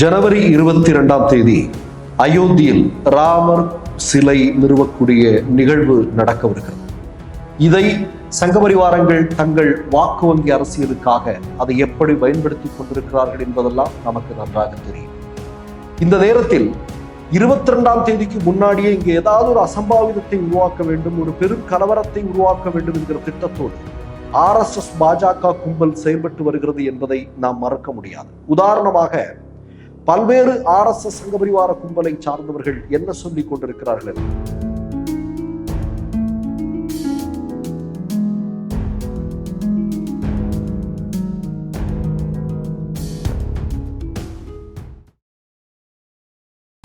ஜனவரி இருபத்தி ரெண்டாம் தேதி அயோத்தியில் ராமர் சிலை நிறுவக்கூடிய நிகழ்வு நடக்கவிருக்கிறது. இதை சங்கபரிவாரங்கள் தங்கள் வாக்கு வங்கி அரசியலுக்காக அதை எப்படி பயன்படுத்திக் கொண்டிருக்கிறார்கள் என்பதெல்லாம் நமக்கு நன்றாக தெரியும். இந்த நேரத்தில் இருபத்தி ரெண்டாம் தேதிக்கு முன்னாடியே இங்கே ஏதாவது ஒரு அசம்பாவிதத்தை உருவாக்க வேண்டும் ஒரு பெரும் கலவரத்தை உருவாக்க வேண்டும் என்கிற திட்டத்தோடு ஆர்எஸ்எஸ் பாஜக கும்பல் செயல்பட்டு வருகிறது என்பதை நாம் மறக்க முடியாது. உதாரணமாக பல்வேறு ஆர்எஸ்எஸ் சங்கபரிவார கும்பலை சார்ந்தவர்கள் என்ன சொல்லிக் கொண்டிருக்கிறார்கள்?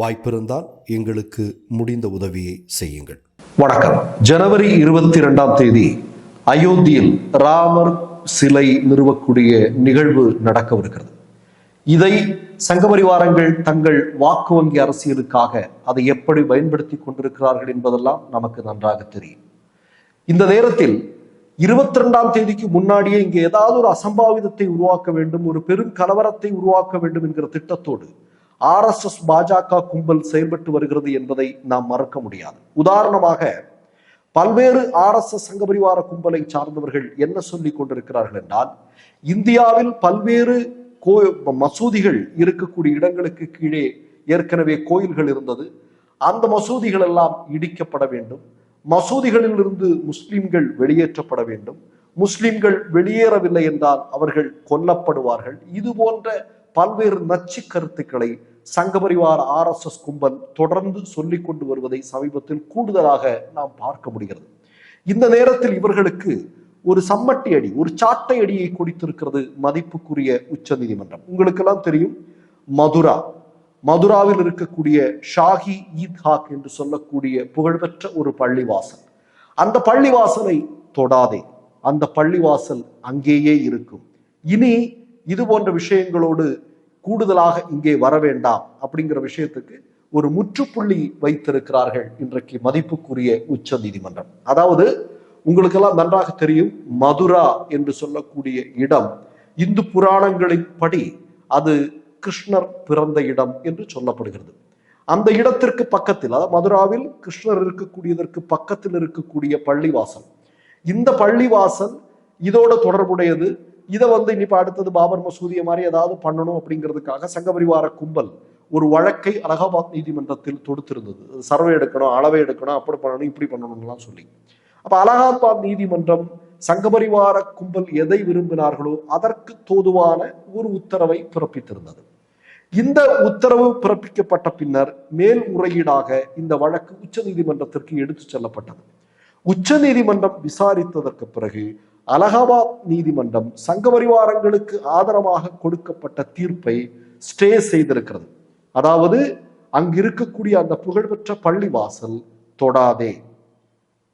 வாய்ப்பிருந்தால் எங்களுக்கு முடிந்த உதவியை செய்யுங்கள். வணக்கம். ஜனவரி இருபத்தி ரெண்டாம் தேதி அயோத்தியில் ராமர் சிலை நிறுவக்கூடிய நிகழ்வு நடக்கவிருக்கிறது. இதை சங்கபரிவாரங்கள் தங்கள் வாக்கு வங்கி அரசியலுக்காக அதை எப்படி பயன்படுத்திக் கொண்டிருக்கிறார்கள் என்பதெல்லாம் நமக்கு நன்றாக தெரியும். இந்த நேரத்தில் இருபத்தி ரெண்டாம் தேதிக்கு முன்னாடியே இங்கே ஏதாவது ஒரு அசம்பாவிதத்தை உருவாக்க வேண்டும் ஒரு பெரும் கலவரத்தை உருவாக்க வேண்டும் என்கிற திட்டத்தோடு ஆர்எஸ்எஸ் பாஜக கும்பல் செயல்பட்டு வருகிறது என்பதை நாம் மறக்க முடியாது. உதாரணமாக பல்வேறு ஆர்எஸ்எஸ் சங்கபரிவார கும்பலை சார்ந்தவர்கள் என்ன சொல்லிக் கொண்டிருக்கிறார்கள் என்றால் இந்தியாவில் பல்வேறு கோ மசூதிகள் இருக்கக்கூடிய இடங்களுக்கு கீழே ஏற்கனவே கோயில்கள் இருந்தது. அந்த மசூதிகள் எல்லாம் இடிக்கப்பட வேண்டும். மசூதிகளில் இருந்து முஸ்லிம்கள் வெளியேற்றப்பட வேண்டும். முஸ்லிம்கள் வெளியேறவில்லை என்றால் அவர்கள் கொல்லப்படுவார்கள். இது போன்ற பல்வேறு நச்சு கருத்துக்களை சங்கபரிவார ஆர்எஸ்எஸ் கும்பல் தொடர்ந்து சொல்லிக் கொண்டு வருவதை சமீபத்தில் கூடுதலாக நாம் பார்க்க முடிகிறது. இந்த நேரத்தில் இவர்களுக்கு ஒரு சம்மட்டி அடி ஒரு சாட்டை அடியை கொடுத்திருக்கிறது மதிப்புக்குரிய உச்ச நீதிமன்றம் உங்களுக்கெல்லாம் தெரியும் மதுரா. மதுராவில் இருக்கக்கூடிய ஷாஹி ஈத்ஹாக் என்று சொல்லக்கூடிய புகழ்பெற்ற ஒரு பள்ளிவாசல். அந்த பள்ளிவாசலை தொடாதே. அந்த பள்ளிவாசல் அங்கேயே இருக்கும். இனி இது போன்ற விஷயங்களோடு கூடுதலாக இங்கே வர வேண்டாம் அப்படிங்கிற விஷயத்துக்கு ஒரு முற்றுப்புள்ளி வைத்திருக்கிறார்கள் இன்றைக்கு மதிப்புக்குரிய உச்ச நீதிமன்றம். அதாவது உங்களுக்கெல்லாம் நன்றாக தெரியும் மதுரா என்று சொல்லக்கூடிய இடம் இந்து புராணங்களின் படி அது கிருஷ்ணர் பிறந்த இடம் என்று சொல்லப்படுகிறது. அந்த இடத்திற்கு பக்கத்தில் அதாவது மதுராவில் கிருஷ்ணர் இருக்கக்கூடியதற்கு பக்கத்தில் இருக்கக்கூடிய பள்ளிவாசல். இந்த பள்ளிவாசல் இதோட தொடர்புடையது இதை வந்து இனிப்ப அடுத்தது பாபர் மசூதியை மாதிரி ஏதாவது பண்ணணும் அப்படிங்கிறதுக்காக சங்கபரிவார கும்பல் ஒரு வழக்கை அலகாபாத் நீதிமன்றத்தில் தொடுத்திருந்தது. சர்வே எடுக்கணும் அளவை எடுக்கணும் அப்படி பண்ணணும் இப்படி பண்ணணும்லாம் சொல்லி. அப்போ அலகாபாத் நீதிமன்றம் சங்கபரிவார கும்பல் எதை விரும்பினார்களோ அதற்கு தோதுவான ஒரு உத்தரவை பிறப்பித்திருந்தது. இந்த உத்தரவு பிறப்பிக்கப்பட்ட பின்னர் மேல்முறையீடாக இந்த வழக்கு உச்ச நீதிமன்றத்திற்கு எடுத்துச் செல்லப்பட்டது. உச்ச நீதிமன்றம் விசாரித்ததற்கு பிறகு அலகாபாத் நீதிமன்றம் சங்கபரிவாரங்களுக்கு ஆதரவாக கொடுக்கப்பட்ட தீர்ப்பை ஸ்டே செய்திருக்கிறது. அதாவது அங்கு இருக்கக்கூடிய அந்த புகழ்பெற்ற பள்ளிவாசல் தொடாதே.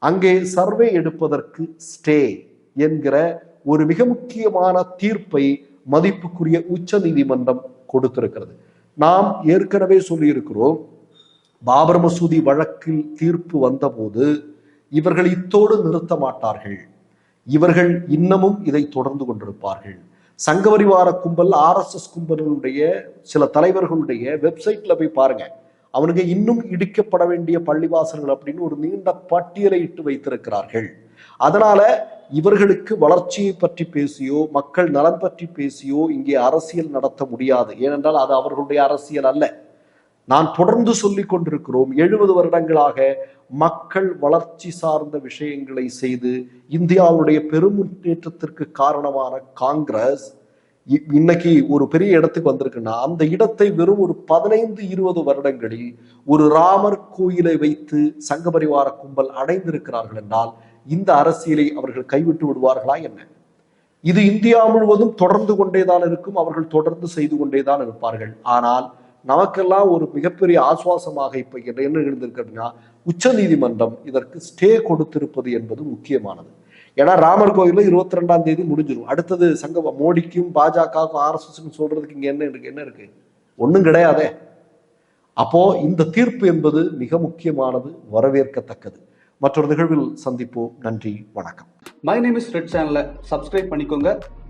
அங்கே சர்வே எடுப்பதற்கு ஸ்டே என்கிற ஒரு மிக முக்கியமான தீர்ப்பை மதிப்புக்குரிய உச்ச நீதிமன்றம் கொடுத்திருக்கிறது. நாம் ஏற்கனவே சொல்லியிருக்கிறோம் பாபர் மசூதி வழக்கில் தீர்ப்பு வந்தபோது இவர்கள் இத்தோடு நிறுத்த மாட்டார்கள் இவர்கள் இன்னமும் இதை தொடர்ந்து கொண்டிருப்பார்கள். சங்கபரிவார கும்பல் ஆர்எஸ்எஸ் கும்பலுடைய சில தலைவர்களுடைய வெப்சைட்ல போய் பாருங்க. அவனுங்க இன்னும் இடிக்கப்பட வேண்டிய பள்ளிவாசல்கள் அப்படின்னு ஒரு நீண்ட பட்டியலை இட்டு வைத்திருக்கிறார்கள். அதனால இவர்களுக்கு வளர்ச்சியை பற்றி பேசியோ மக்கள் நலன் பற்றி பேசியோ இங்கே அரசியல் நடத்த முடியாது. ஏனென்றால் அது அவர்களுடைய அரசியல் அல்ல. நான் தொடர்ந்து சொல்லிக் கொண்டிருக்கிறோம் எழுபது வருடங்களாக மக்கள் வளர்ச்சி சார்ந்த விஷயங்களை செய்து இந்தியாவுடைய பெரும் முன்னேற்றத்திற்கு காரணமான காங்கிரஸ் இ- இன்னைக்கு ஒரு பெரிய இடத்துக்கு வந்திருக்குன்னா அந்த இடத்தை வெறும் ஒரு பதினைந்து இருபது வருடங்களில் ஒரு ராமர் கோயிலை வைத்து சங்கபரிவார கும்பல் அடைந்திருக்கிறார்கள் என்றால் இந்த அரசியலை அவர்கள் கைவிட்டு விடுவார்களா என்ன? இது இந்தியா முழுவதும் தொடர்ந்து கொண்டேதான் இருக்கும் அவர்கள் தொடர்ந்து செய்து கொண்டேதான் இருப்பார்கள். ஆனால் நமக்கெல்லாம் ஒரு மிகப்பெரிய ஆசுவாசமாக இப்ப என்ன என்ன அப்படின்னா உச்ச நீதிமன்றம் இதற்கு ஸ்டே கொடுத்திருப்பது என்பது முக்கியமானது. ஏன்னா ராமர் கோயிலில் இருபத்தி ரெண்டாம் தேதி முடிஞ்சிடும் அடுத்தது சங்க மோடிக்கும் பாஜகவுக்கும் ஆர்எஸ்எஸ்க்கும் சொல்றதுக்கு இங்க என்ன இருக்கு என்ன இருக்கு? ஒண்ணும் கிடையாதே. அப்போ இந்த தீர்ப்பு என்பது மிக முக்கியமானது வரவேற்கத்தக்கது. மற்றொரு நிகழ்வில் சந்திப்போம். நன்றி வணக்கம். மை நேம் இஸ் ரெட் சேனலை சப்ஸ்கிரைப் பண்ணிக்கோங்க.